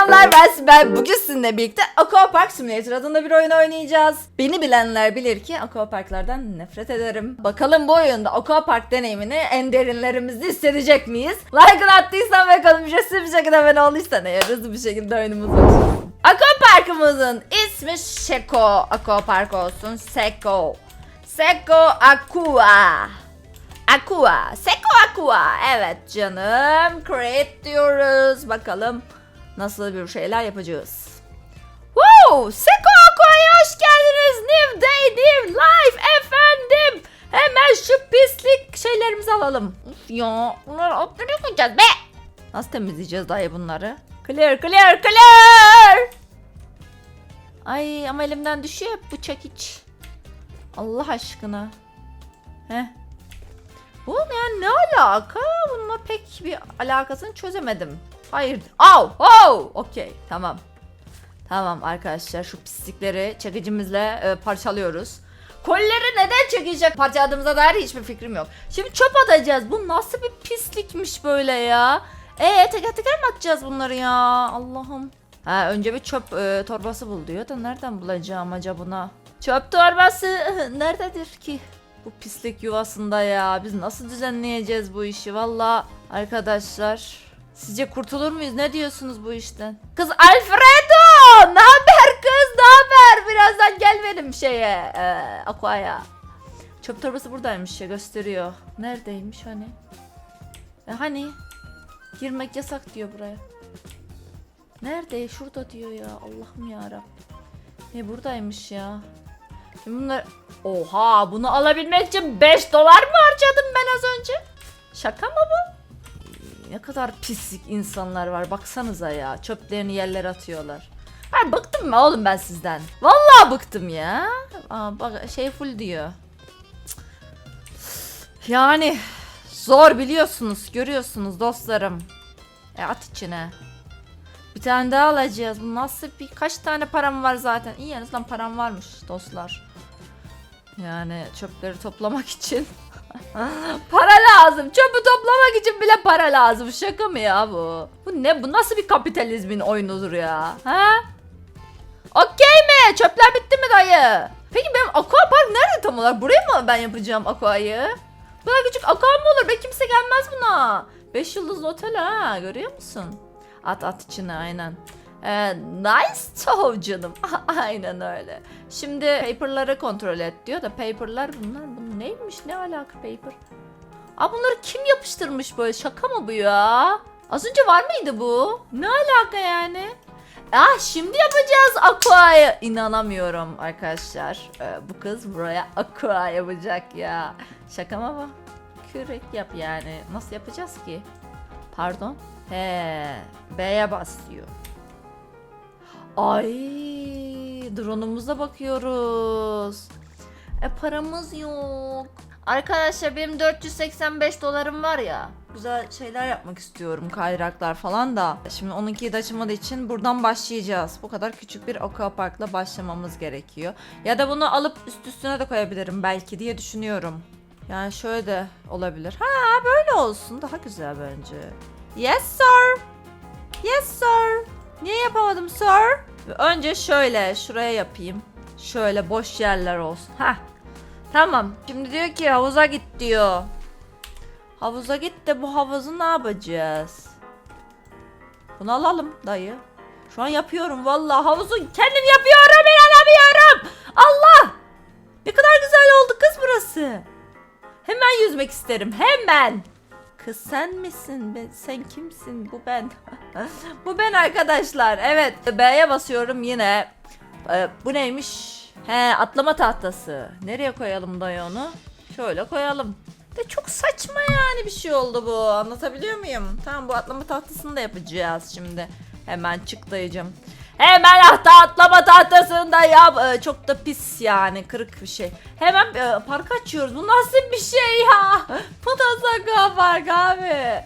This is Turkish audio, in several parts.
Selamlar ben Sibel. Bugün sizinle birlikte Aquapark Simulator adında bir oyun oynayacağız. Beni bilenler bilir ki Aquaparklardan nefret ederim. Bakalım bu oyunda Aquapark deneyimini en derinlerimizde hissedecek miyiz? Like attıysan ve ücretsiz bir şekilde abone olduysan eğer hızlı bir şekilde oyunumuz başlasın. Aquapark'ımızın ismi Sheko Aquapark olsun. Seko. Seko Aqua. Aqua. Seko Aqua. Evet canım. Create diyoruz. Bakalım nasıl bir şeyler yapacağız. Wow! Seko Aqua'ya hoş geldiniz. New day, new life efendim. Hemen şu pislik şeylerimizi alalım. Uf ya. Bunları alıp nereye be? Nasıl temizleyeceğiz dayı bunları? Clear, clear, clear. Ay ama elimden düşüyor hep bu çekiç. Allah aşkına. Heh. Bu yani ne alaka? Bununla pek bir alakasını çözemedim. Hayır. Au! Oh! Okey. Tamam. Tamam arkadaşlar şu pislikleri çekicimizle e, parçalıyoruz. Kolileri neden çekecek parçaladığımıza dair hiçbir fikrim yok. Şimdi çöp atacağız. Bu nasıl bir pislikmiş böyle ya? Ee teker teker mi atacağız bunları ya? Allah'ım. Ha önce bir çöp e, torbası bul diyor da nereden bulacağım acaba buna? Çöp torbası nerededir ki? Bu pislik yuvasında ya. Biz nasıl düzenleyeceğiz bu işi? Valla arkadaşlar. Sizce kurtulur muyuz? Ne diyorsunuz bu işten? Kız Alfredo! Ne haber kız? Ne haber? Birazdan gel benim şeye. E, aquaya. Çöp torbası buradaymış ya gösteriyor. Neredeymiş hani? E hani? Girmek yasak diyor buraya. Nerede? Şurada diyor ya. Allah'ım ya E buradaymış ya. Şimdi bunlar... Oha bunu alabilmek için 5 dolar mı harcadım ben az önce? Şaka mı bu? Ne kadar pislik insanlar var baksanıza ya. Çöplerini yerlere atıyorlar. Ha bıktım mı oğlum ben sizden? Vallahi bıktım ya. Aa, bak şey full diyor. Yani zor biliyorsunuz, görüyorsunuz dostlarım. E at içine. Bir tane daha alacağız. Bu nasıl bir kaç tane param var zaten. İyi en azından param varmış dostlar. Yani çöpleri toplamak için para lazım. Çöpü toplamak için bile para lazım. Şaka mı ya bu? Bu ne? Bu nasıl bir kapitalizmin oyunudur ya? Ha? Okey mi? Çöpler bitti mi dayı? Peki benim aquapark nerede tam olarak? Buraya mı ben yapacağım aquayı? Bu kadar küçük aqua mı olur? Be kimse gelmez buna. 5 yıldızlı otel ha. Görüyor musun? At at içine aynen. Ee, nice to canım. aynen öyle. Şimdi paper'ları kontrol et diyor da paper'lar bunlar bu neymiş ne alaka paper? Aa bunları kim yapıştırmış böyle şaka mı bu ya? Az önce var mıydı bu? Ne alaka yani? Ah şimdi yapacağız aqua'yı. İnanamıyorum arkadaşlar. Ee, bu kız buraya aqua yapacak ya. Şaka mı bu? Kürek yap yani. Nasıl yapacağız ki? Pardon. He, B'ye bas diyor. Ay, drone'umuza bakıyoruz. E paramız yok. Arkadaşlar benim 485 dolarım var ya. Güzel şeyler yapmak istiyorum. Kaydıraklar falan da. Şimdi onunki de açılmadığı için buradan başlayacağız. Bu kadar küçük bir aquaparkla başlamamız gerekiyor. Ya da bunu alıp üst üstüne de koyabilirim belki diye düşünüyorum. Yani şöyle de olabilir. Ha böyle olsun. Daha güzel bence. Yes sir. Yes sir. Niye yapamadım sir? Önce şöyle şuraya yapayım. Şöyle boş yerler olsun. Ha. Tamam. Şimdi diyor ki havuza git diyor. Havuza git de bu havuzu ne yapacağız? Bunu alalım dayı. Şu an yapıyorum vallahi havuzu kendim yapıyorum inanamıyorum. Allah! Ne kadar güzel oldu kız burası. Hemen yüzmek isterim hemen. Kız sen misin? Ben, sen kimsin? Bu ben. Bu ben arkadaşlar. Evet. B'ye basıyorum yine. Ee, bu neymiş? He atlama tahtası. Nereye koyalım dayı onu? Şöyle koyalım. De çok saçma yani bir şey oldu bu. Anlatabiliyor muyum? Tamam bu atlama tahtasını da yapacağız şimdi. Hemen çık dayıcım. Hemen hata atlama tahtasını da yap. Ee, çok da pis yani kırık bir şey. Hemen e, park açıyoruz. Bu nasıl bir şey ya? Bu nasıl park abi?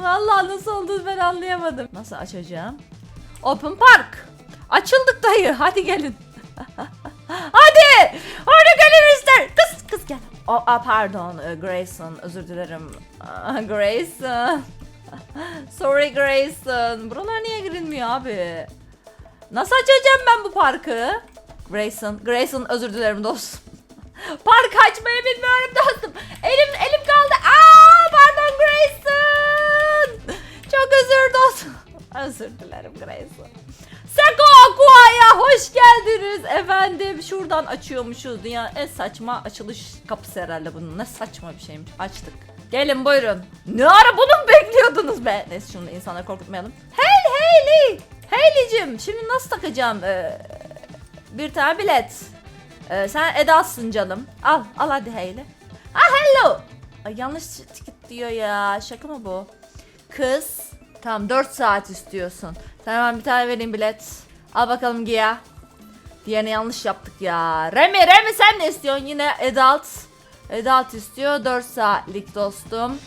Vallahi nasıl olduğunu ben anlayamadım. Nasıl açacağım? Open Park. Açıldık dayı. Hadi gelin. Hadi. Hadi gelin işte. Kız kız gel. O, a, pardon e, Grayson özür dilerim. Grayson. Sorry Grayson. Buralar niye girilmiyor abi? Nasıl açacağım ben bu parkı? Grayson, Grayson özür dilerim dostum. Park açmayı bilmiyorum dostum. Elim elim Özür dilerim Grayson. Seko hoş geldiniz efendim. Şuradan açıyormuşuz. Dünya en saçma açılış kapısı herhalde bunun. Ne saçma bir şeymiş. Açtık. Gelin buyurun. Ne ara bunu mu bekliyordunuz be? Neyse şunu insanları korkutmayalım. Hey Hayley. Hayley'cim şimdi nasıl takacağım ee, bir tane bilet? Ee, sen Eda'sın canım. Al al hadi Hayley. Ah hello. Ay, yanlış ticket diyor ya. Şaka mı bu? Kız. Tamam 4 saat istiyorsun. Tamam bir tane vereyim bilet. Al bakalım Gia. Diğerini yanlış yaptık ya. Remy Remy sen ne istiyorsun? Yine adult. Adult istiyor 4 saatlik dostum.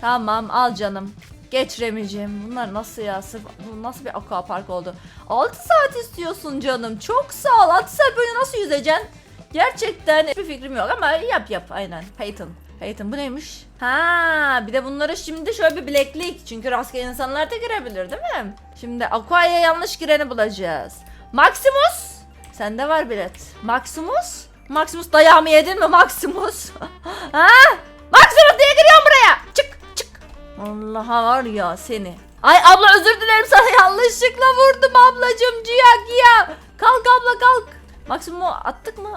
Tamam al canım. Geç Remy'cim. Bunlar nasıl ya? Sırf, bu nasıl bir aqua park oldu? 6 saat istiyorsun canım. Çok sağ ol. 6 saat böyle nasıl yüzeceksin? Gerçekten bir fikrim yok ama yap yap aynen. Peyton. Peyton bu neymiş? Ha, bir de bunları şimdi şöyle bir bileklik. Çünkü rastgele insanlar da girebilir değil mi? Şimdi Aqua'ya yanlış gireni bulacağız. Maximus. Sende var bilet. Maximus? Maximus dayağımı yedin mi Maximus? ha? Maximus diye giriyorsun buraya. Çık çık. Allah'a var ya seni. Ay abla özür dilerim sana yanlışlıkla vurdum ablacım. Cia Gia. Kalk abla kalk. Maximus'u attık mı?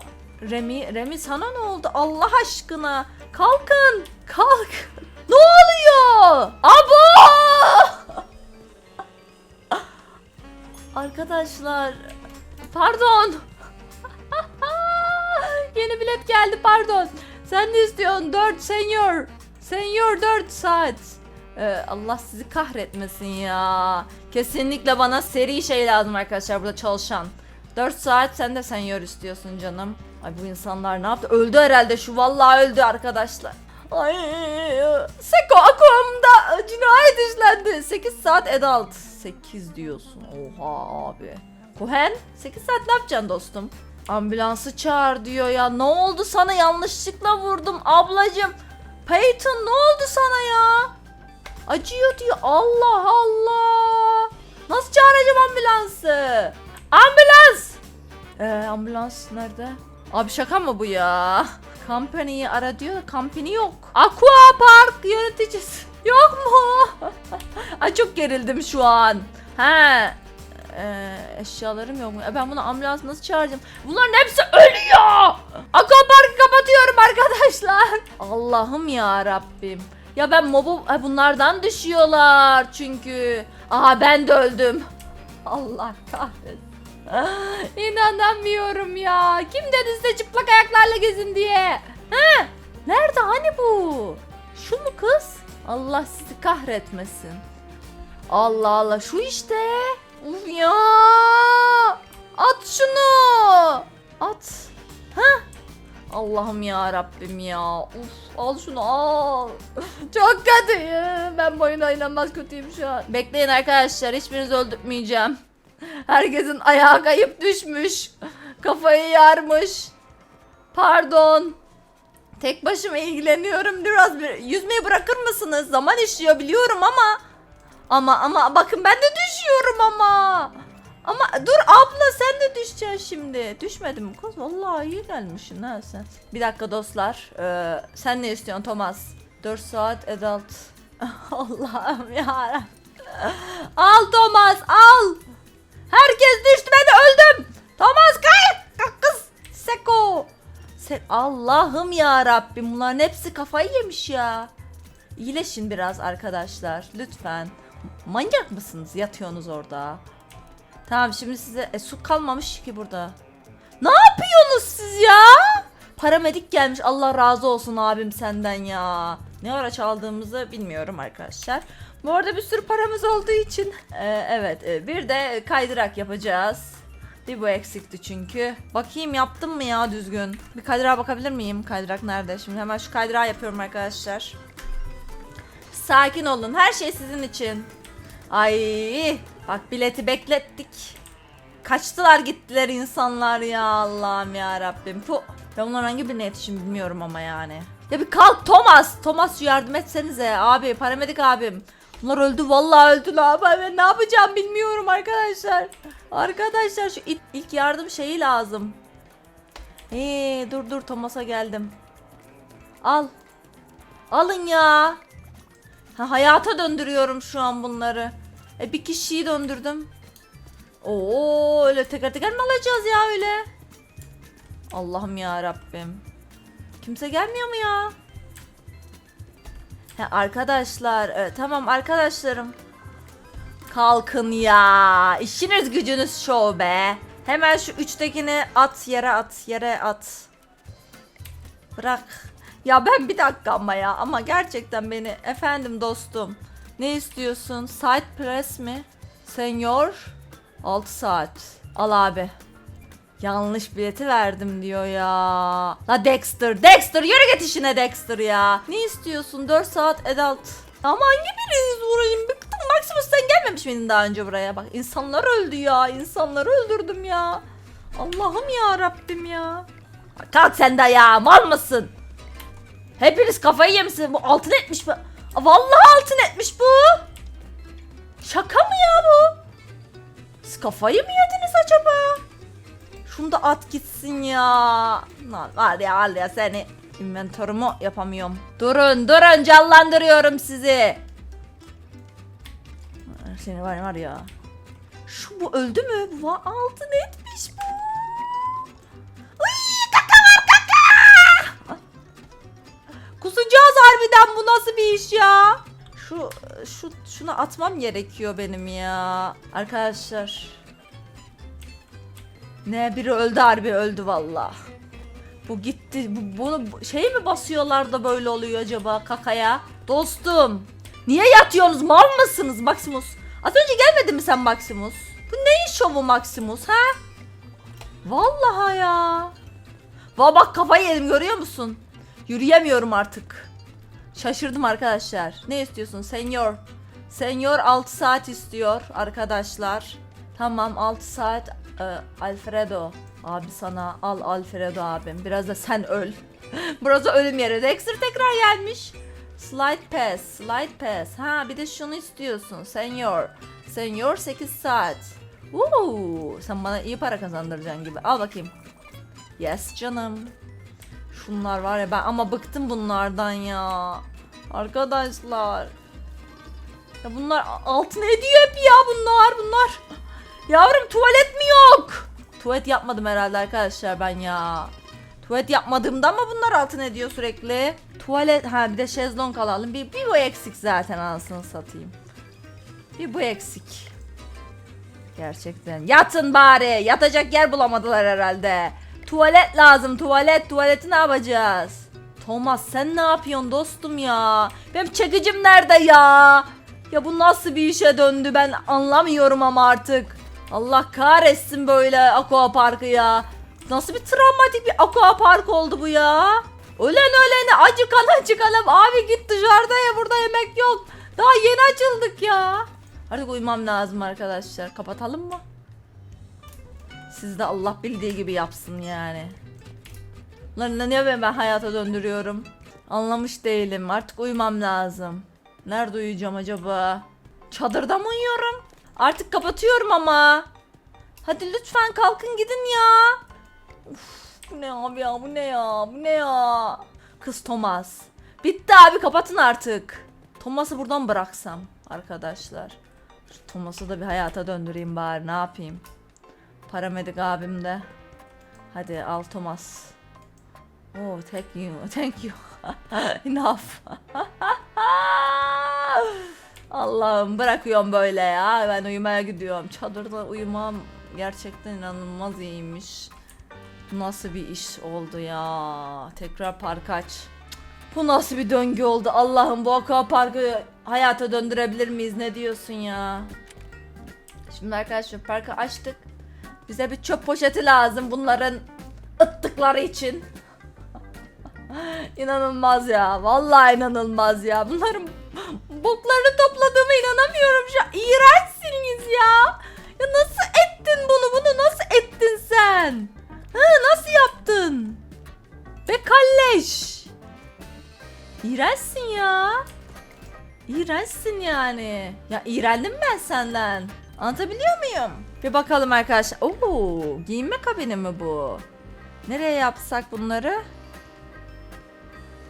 Remi, Remi sana ne oldu Allah aşkına? Kalkın. Kalk. Ne oluyor? Abo! Arkadaşlar pardon. Yeni bilet geldi pardon. Sen ne istiyorsun? 4 senior. Senior 4 saat. Ee, Allah sizi kahretmesin ya. Kesinlikle bana seri şey lazım arkadaşlar burada çalışan. 4 saat sen de senior istiyorsun canım. Ay bu insanlar ne yaptı? Öldü herhalde şu vallahi öldü arkadaşlar. Ay Seko akumda cinayet işlendi. 8 saat adult. 8 diyorsun. Oha abi. Kuhen 8 saat ne yapacaksın dostum? Ambulansı çağır diyor ya. Ne oldu sana yanlışlıkla vurdum ablacım. Peyton ne oldu sana ya? Acıyor diyor. Allah Allah. Nasıl çağıracağım ambulansı? Ambulans. Ee, ambulans nerede? Abi şaka mı bu ya? Company'yi ara diyor da company yok. Aqua Park yöneticisi. Yok mu? Ay çok gerildim şu an. He. Ee, eşyalarım yok mu? E ben bunu ambulans nasıl çağıracağım? Bunların hepsi ölüyor. Aqua Park'ı kapatıyorum arkadaşlar. Allah'ım ya Rabbim. Ya ben mobu Ay bunlardan düşüyorlar çünkü. Aha ben de öldüm. Allah kahretsin. İnanamıyorum ya. Kim dedi size çıplak ayaklarla gezin diye? He? Nerede hani bu? Şu mu kız? Allah sizi kahretmesin. Allah Allah şu işte. Uf ya. At şunu. At. Ha? Allah'ım ya Rabbim ya. Uf al şunu al. Çok kötüyüm. Ben bu oyuna inanılmaz kötüyüm şu an. Bekleyin arkadaşlar. Hiçbirinizi öldürtmeyeceğim. Herkesin ayağı kayıp düşmüş. Kafayı yarmış. Pardon. Tek başıma ilgileniyorum. Biraz bir yüzmeyi bırakır mısınız? Zaman işliyor biliyorum ama. Ama ama bakın ben de düşüyorum ama. Ama dur abla sen de düşeceksin şimdi. Düşmedin mi kız? Vallahi iyi gelmişsin ha sen. Bir dakika dostlar. Ee, sen ne istiyorsun Thomas? 4 saat adult. Allah'ım ya. Al Thomas al. Herkes düştü ben öldüm. Thomas kay. Kız. Seko. Sen Allah'ım ya Rabbim bunların hepsi kafayı yemiş ya. İyileşin biraz arkadaşlar lütfen. Manyak mısınız? Yatıyorsunuz orada. Tamam şimdi size e, su kalmamış ki burada. Ne yapıyorsunuz siz ya? Paramedik gelmiş. Allah razı olsun abim senden ya. Ne ara çaldığımızı bilmiyorum arkadaşlar. Bu arada bir sürü paramız olduğu için e, evet e, bir de kaydırak yapacağız. Bir bu eksikti çünkü. Bakayım yaptım mı ya düzgün? Bir kaydırağa bakabilir miyim? Kaydırak nerede? Şimdi hemen şu kaydırağı yapıyorum arkadaşlar. Sakin olun. Her şey sizin için. Ay bak bileti beklettik. Kaçtılar gittiler insanlar ya Allah'ım ya Rabbim. Fu. Ben bunların hangi birine yetişim bilmiyorum ama yani. Ya bir kalk Thomas. Thomas yardım etsenize abi paramedik abim. Bunlar öldü vallahi öldüler. Ben, ne yapacağım bilmiyorum arkadaşlar. Arkadaşlar şu ilk, ilk yardım şeyi lazım. Ee, dur dur Thomas'a geldim. Al. Alın ya. Ha, hayata döndürüyorum şu an bunları. E bir kişiyi döndürdüm. Oo öyle teker teker mi alacağız ya öyle? Allah'ım ya Rabbim. Kimse gelmiyor mu ya? He, arkadaşlar, e, tamam arkadaşlarım. Kalkın ya. İşiniz gücünüz şov be. Hemen şu üçtekini at yere at yere at. Bırak. Ya ben bir dakika ama ya ama gerçekten beni efendim dostum. Ne istiyorsun? Side press mi? Senior 6 saat. Al abi. Yanlış bileti verdim diyor ya. La Dexter, Dexter yürü git işine Dexter ya. Ne istiyorsun? 4 saat adult. Ama hangi biriniz vurayım? Bıktım Maximus sen gelmemiş miydin daha önce buraya? Bak insanlar öldü ya. insanları öldürdüm ya. Allah'ım ya Rabbim ya. Kalk sen de ya mal mısın? Hepiniz kafayı yemişsiniz. Bu altın etmiş bu. Vallahi altın etmiş bu. Şaka mı ya bu? Siz kafayı mı yediniz acaba? Şunu da at gitsin ya. Lan var ya var ya seni. Inventörümü yapamıyorum. Durun durun canlandırıyorum sizi. Seni var var ya. Şu bu öldü mü? Bu altın etmiş bu. Uy, kaka var kaka. Kusacağız harbiden bu nasıl bir iş ya? Şu şu şunu atmam gerekiyor benim ya. Arkadaşlar. Ne biri öldü harbi öldü valla. Bu gitti. Bu, bunu bu- şey mi basıyorlar da böyle oluyor acaba kakaya? Dostum. Niye yatıyorsunuz? Mal mısınız Maximus? Az önce gelmedi mi sen Maximus? Bu neyin şovu Maximus ha? Vallahi ya. Va bak kafayı yedim görüyor musun? Yürüyemiyorum artık. Şaşırdım arkadaşlar. Ne istiyorsun? Senior. Senior 6 saat istiyor arkadaşlar. Tamam 6 saat e, Alfredo. Abi sana al Alfredo abim. Biraz da sen öl. Da ölüm yeri. Dexter tekrar gelmiş. Slide pass, slide pass. Ha bir de şunu istiyorsun. Senior. Senior 8 saat. Uuu, sen bana iyi para kazandıracaksın gibi. Al bakayım. Yes canım. Şunlar var ya ben ama bıktım bunlardan ya. Arkadaşlar. Ya bunlar altın ediyor hep ya bunlar bunlar. Yavrum tuvalet mi yok? Tuvalet yapmadım herhalde arkadaşlar ben ya. Tuvalet yapmadığımda ama bunlar altın ediyor sürekli. Tuvalet ha bir de şezlong alalım. Bir, bir bu eksik zaten anasını satayım. Bir bu eksik. Gerçekten. Yatın bari. Yatacak yer bulamadılar herhalde. Tuvalet lazım. Tuvalet. Tuvaleti ne yapacağız? Thomas sen ne yapıyorsun dostum ya? Benim çekicim nerede ya? Ya bu nasıl bir işe döndü ben anlamıyorum ama artık. Allah kahretsin böyle aqua parkı ya. Nasıl bir travmatik bir aqua park oldu bu ya? Ölen ölene acıkan acıkanım. Abi git dışarıda ya burada yemek yok. Daha yeni açıldık ya. Artık uyumam lazım arkadaşlar. Kapatalım mı? Siz de Allah bildiği gibi yapsın yani. Lan niye ben, ben hayata döndürüyorum? Anlamış değilim. Artık uyumam lazım. Nerede uyuyacağım acaba? Çadırda mı uyuyorum? Artık kapatıyorum ama. Hadi lütfen kalkın gidin ya. Uf, bu ne abi ya bu ne ya bu ne ya. Kız Thomas. Bitti abi kapatın artık. Thomas'ı buradan bıraksam arkadaşlar. Şu Thomas'ı da bir hayata döndüreyim bari ne yapayım. Paramedik abim de. Hadi al Thomas. Oh thank you thank you. Enough. Allah'ım bırakıyorum böyle ya. Ben uyumaya gidiyorum. Çadırda uyumam gerçekten inanılmaz iyiymiş. Bu nasıl bir iş oldu ya? Tekrar park aç. Bu nasıl bir döngü oldu? Allah'ım bu parkı hayata döndürebilir miyiz? Ne diyorsun ya? Şimdi arkadaşlar parkı açtık. Bize bir çöp poşeti lazım bunların ıttıkları için. İnanılmaz ya. Vallahi inanılmaz ya. Bunların boklarını topladığıma inanamıyorum şu an. İğrençsiniz ya. Ya nasıl ettin bunu? Bunu nasıl ettin sen? Ha, nasıl yaptın? Be kalleş. İğrençsin ya. İğrençsin yani. Ya iğrendim ben senden. Anlatabiliyor muyum? Bir bakalım arkadaşlar. Oo, giyinme kabini mi bu? Nereye yapsak bunları?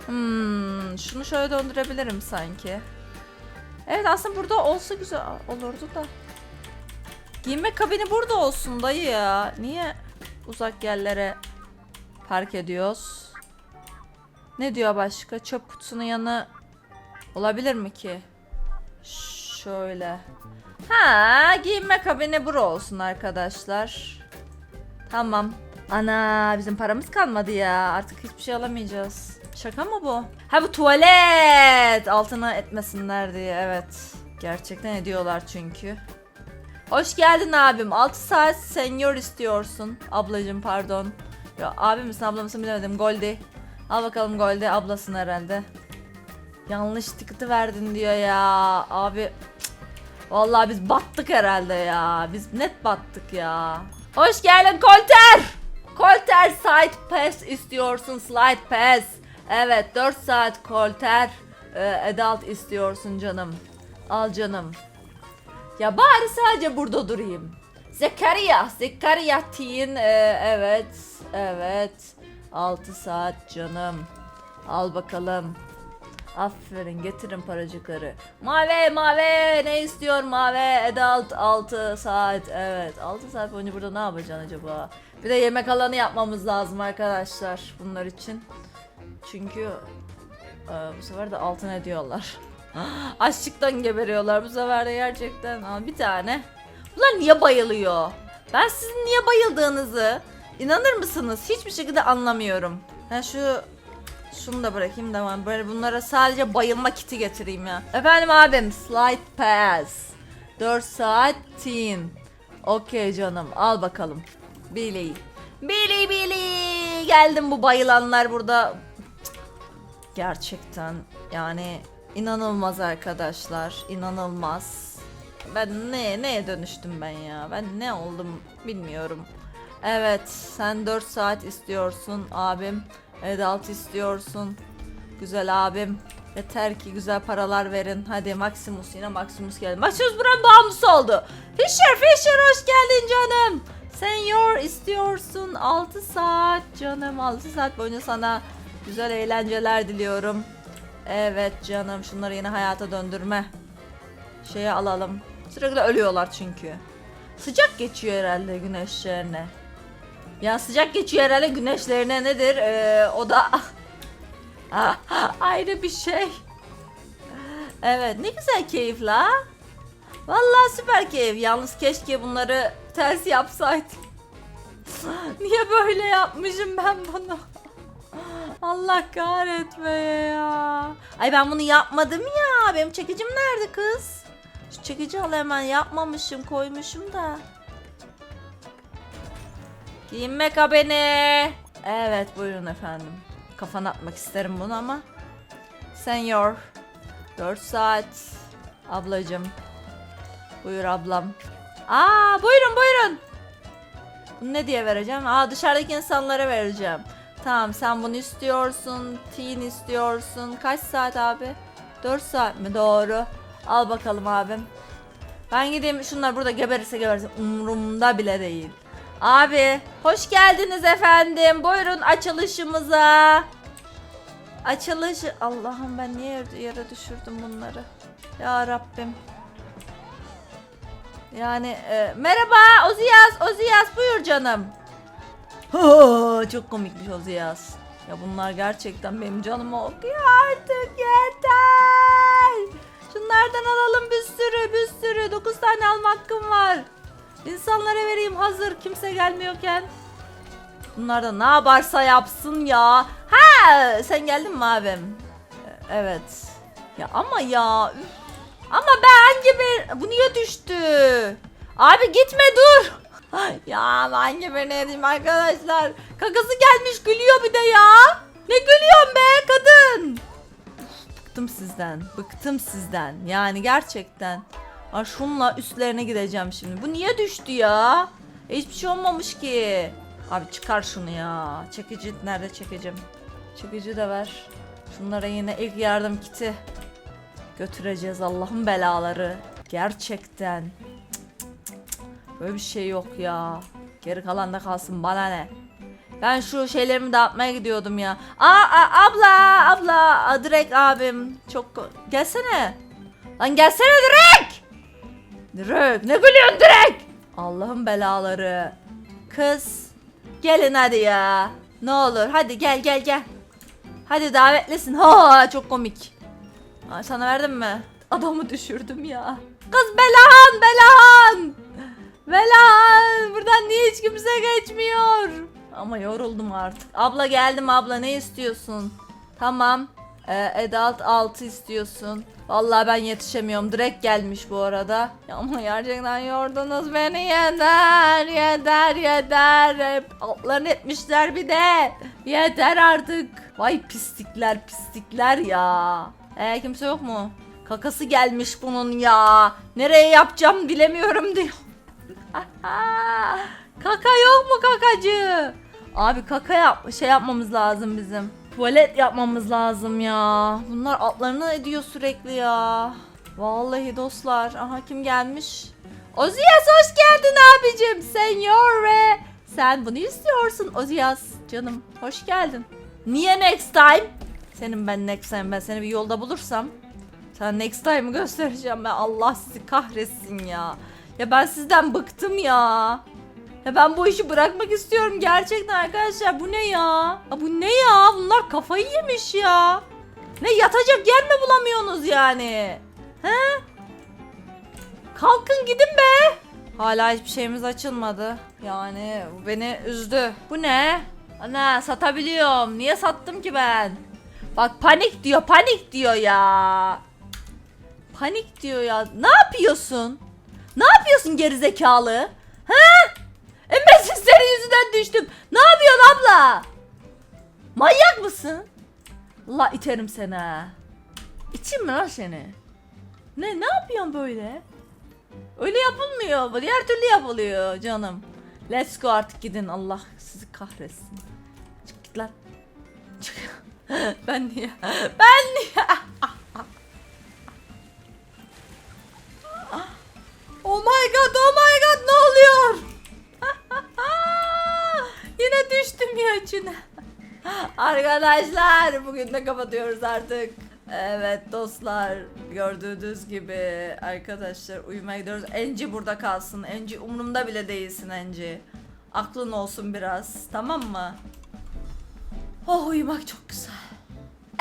Hmm, şunu şöyle döndürebilirim sanki. Evet aslında burada olsa güzel olurdu da. Giyinme kabini burada olsun dayı ya. Niye uzak yerlere park ediyoruz? Ne diyor başka? Çöp kutusunun yanı olabilir mi ki? Şöyle. Ha, giyinme kabini bura olsun arkadaşlar. Tamam. Ana bizim paramız kalmadı ya. Artık hiçbir şey alamayacağız. Şaka mı bu? Ha bu tuvalet. Altına etmesinler diye evet. Gerçekten ediyorlar çünkü. Hoş geldin abim. 6 saat senior istiyorsun. Ablacım pardon. Ya abi misin abla mısın bilemedim. Goldie. Al bakalım Goldie ablasın herhalde. Yanlış tıkıtı verdin diyor ya. Abi. Vallahi biz battık herhalde ya. Biz net battık ya. Hoş geldin Kolter. Kolter side pass istiyorsun slide pass. Evet 4 saat Kolter e, adult istiyorsun canım. Al canım. Ya bari sadece burada durayım. Zekeriya, Zekeriya Teen, e, evet, evet. 6 saat canım. Al bakalım. Aferin getirin paracıkları. Mavi mavi ne istiyor mavi adult 6 saat evet 6 saat boyunca burada ne yapacaksın acaba? Bir de yemek alanı yapmamız lazım arkadaşlar bunlar için. Çünkü e, bu sefer de altın ediyorlar. Açlıktan geberiyorlar bu sefer de gerçekten. Aa, bir tane. Bunlar niye bayılıyor? Ben sizin niye bayıldığınızı inanır mısınız? Hiçbir şekilde anlamıyorum. Ben şu şunu da bırakayım da ben böyle bunlara sadece bayılma kiti getireyim ya. Efendim abim slide pass. 4 saat teen. Okey canım al bakalım. Billy. Billy Billy. Geldim bu bayılanlar burada. Gerçekten yani inanılmaz arkadaşlar. inanılmaz. Ben ne neye dönüştüm ben ya? Ben ne oldum bilmiyorum. Evet, sen 4 saat istiyorsun abim. Adult istiyorsun. Güzel abim. Yeter ki güzel paralar verin. Hadi Maximus yine Maximus geldi. Maximus buranın bağımlısı oldu. Fisher Fisher hoş geldin canım. Senior istiyorsun. 6 saat canım. 6 saat boyunca sana güzel eğlenceler diliyorum. Evet canım şunları yine hayata döndürme. Şeye alalım. Sürekli ölüyorlar çünkü. Sıcak geçiyor herhalde güneşlerine. Ya sıcak geçiyor herhalde güneşlerine nedir? Ee, o da ayrı bir şey. Evet ne güzel keyif la. Vallahi süper keyif. Yalnız keşke bunları ters yapsaydım. Niye böyle yapmışım ben bunu? Allah kahretmeye ya. Ay ben bunu yapmadım ya. Benim çekicim nerede kız? Şu çekici al hemen yapmamışım koymuşum da. Giyinme kabini. Evet buyurun efendim. Kafana atmak isterim bunu ama. Senior. 4 saat. Ablacım. Buyur ablam. Aa buyurun buyurun. Bunu ne diye vereceğim? Aa dışarıdaki insanlara vereceğim. Tamam sen bunu istiyorsun. Teen istiyorsun. Kaç saat abi? 4 saat mi? Doğru. Al bakalım abim. Ben gideyim şunlar burada geberirse gebersin. Umurumda bile değil. Abi hoş geldiniz efendim. Buyurun açılışımıza. Açılışı Allah'ım ben niye yere düşürdüm bunları? Ya Rabbim. Yani e, merhaba Oziyaz Oziyaz buyur canım. Çok komikmiş Oziyaz. Ya bunlar gerçekten benim canımı okuyor artık yeter. Şunlardan alalım bir sürü bir sürü. 9 tane alma hakkım var. İnsanlara vereyim hazır kimse gelmiyorken. Bunlar da ne yaparsa yapsın ya. Ha sen geldin mi abim? Evet. Ya ama ya. üf. Ama ben gibi bu niye düştü? Abi gitme dur. Ya ben diyeyim arkadaşlar. Kakası gelmiş gülüyor bir de ya. Ne gülüyorsun be kadın? Bıktım sizden. Bıktım sizden. Yani gerçekten. Aa, şunla üstlerine gideceğim şimdi. Bu niye düştü ya? E, Hiçbir şey olmamış ki. Abi çıkar şunu ya. Çekici nerede çekeceğim? Çekici de ver. Şunlara yine ilk yardım kiti. götüreceğiz Allah'ın belaları. Gerçekten. Böyle bir şey yok ya. Geri kalan da kalsın bana ne. Ben şu şeylerimi dağıtmaya gidiyordum ya. Aa, aa, abla abla Aa, direkt abim çok gelsene. Lan gelsene direkt. Direkt ne gülüyorsun direkt? Allah'ın belaları. Kız gelin hadi ya. Ne olur hadi gel gel gel. Hadi davetlisin. Ha çok komik. Ay, sana verdim mi? Adamı düşürdüm ya. Kız Belahan Belahan. Belahan buradan niye hiç kimse geçmiyor? Ama yoruldum artık. Abla geldim abla ne istiyorsun? Tamam. Ee, adult 6 istiyorsun. Vallahi ben yetişemiyorum. Direkt gelmiş bu arada. Ama gerçekten yordunuz beni yeter. Yeter yeter. Hep altlarını etmişler bir de. Yeter artık. Vay pislikler pislikler ya. Ee, kimse yok mu? Kakası gelmiş bunun ya. Nereye yapacağım bilemiyorum diyor. Kaka yok mu kakacı? Abi kaka yap şey yapmamız lazım bizim. Tuvalet yapmamız lazım ya. Bunlar atlarını ediyor sürekli ya. Vallahi dostlar. Aha kim gelmiş? Oziyas hoş geldin abicim. Senyor ve sen bunu istiyorsun Oziyas canım. Hoş geldin. Niye next time? Senin ben next time ben seni bir yolda bulursam sen next time'ı göstereceğim ben Allah sizi kahretsin ya. Ya ben sizden bıktım ya. Ya ben bu işi bırakmak istiyorum gerçekten arkadaşlar. Bu ne ya? ya bu ne ya? Bunlar kafayı yemiş ya. Ne yatacak yer mi bulamıyorsunuz yani? He? Kalkın gidin be. Hala hiçbir şeyimiz açılmadı. Yani bu beni üzdü. Bu ne? Ana satabiliyorum. Niye sattım ki ben? Bak panik diyor, panik diyor ya. Panik diyor ya. Ne yapıyorsun? Ne yapıyorsun gerizekalı? He? E ben siz senin yüzünden düştüm. Ne yapıyorsun abla? Manyak mısın? La iterim seni ha. İçeyim mi lan seni? Ne ne yapıyorsun böyle? Öyle yapılmıyor. Bu diğer türlü yapılıyor canım. Let's go artık gidin. Allah sizi kahretsin. Çık git lan. Çık. ben niye? Ben niye? Oh my god, oh my god ne oluyor? Yine düştüm ya içine. Arkadaşlar bugün de kapatıyoruz artık. Evet dostlar gördüğünüz gibi arkadaşlar uyumaya gidiyoruz. Enci burada kalsın. Enci umurumda bile değilsin Enci. Aklın olsun biraz tamam mı? Oh uyumak çok güzel.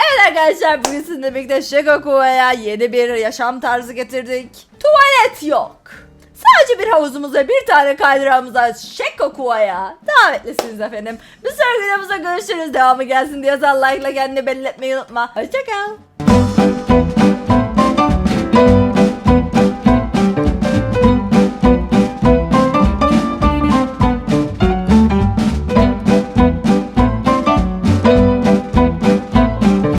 Evet arkadaşlar bugün sizinle birlikte Shigokuva'ya yeni bir yaşam tarzı getirdik. Tuvalet yok. Sadece bir havuzumuz ve bir tane kaydırağımız var Shigokuva'ya. Davetlisiniz efendim. Bir sonraki videomuzda görüşürüz. Devamı gelsin diyorsan like ile kendini belli etmeyi unutma. Hoşçakal.